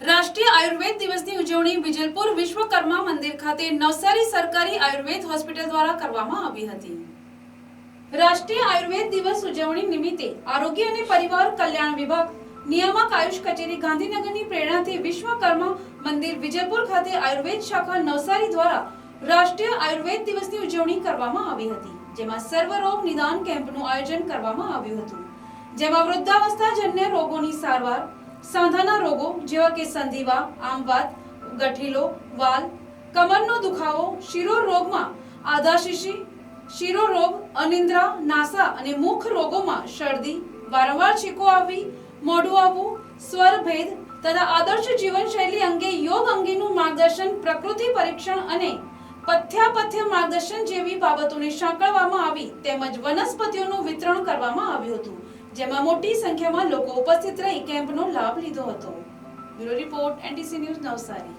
રાષ્ટ્રીય આયુર્વેદ દિવસની ઉજવણી વિજલપુર વિશ્વકર્મા મંદિર ખાતે નવસારી સરકારી આયુર્વેદ હોસ્પિટલ દ્વારા કરવામાં આવી હતી. રાષ્ટ્રીય આયુર્વેદ દિવસ ઉજવણી નિમિત્તે આરોગ્ય અને પરિવાર કલ્યાણ વિભાગ, નિયામક આયુષ કચેરી ગાંધીનગરની પ્રેરણાથી વિશ્વકર્મા મંદિર વિજયપુર ખાતે આયુર્વેદ શાખા નવસારી દ્વારા રાષ્ટ્રીય આયુર્વેદ દિવસની ઉજવણી કરવામાં આવી હતી, જેમાં સર્વરોગ નિદાન કેમ્પનું આયોજન કરવામાં આવ્યું હતું. જેમાં વૃદ્ધાવસ્થાજન્ય રોગોની સારવાર સાંધાના રોગો જેવા કે સંધિવા આમવાત ગઠીલો, વાલ, કમરનો દુખાવો શિરો રોગમાં આધાશીશી શિરો રોગ અનિદ્રા, નાસા અને મુખ રોગોમાં શરદી, વારંવાર છીકો આવવી મોઢું આવવું, સ્વર ભેદ તથા આદર્શ જીવનશૈલી અંગે યોગ અંગેનું માર્ગદર્શન, પ્રકૃતિ પરીક્ષણ અને પથ્યાપથ્ય માર્ગદર્શન જેવી બાબતોને સાંકળવામાં આવી તેમજ વનસ્પતિઓનું વિતરણ કરવામાં આવ્યું હતું, જેમાં મોટી સંખ્યામાં લોકો ઉપસ્થિત રહી કેમ્પનો લાભ લીધો હતો. Bureau report NTC news Navsari.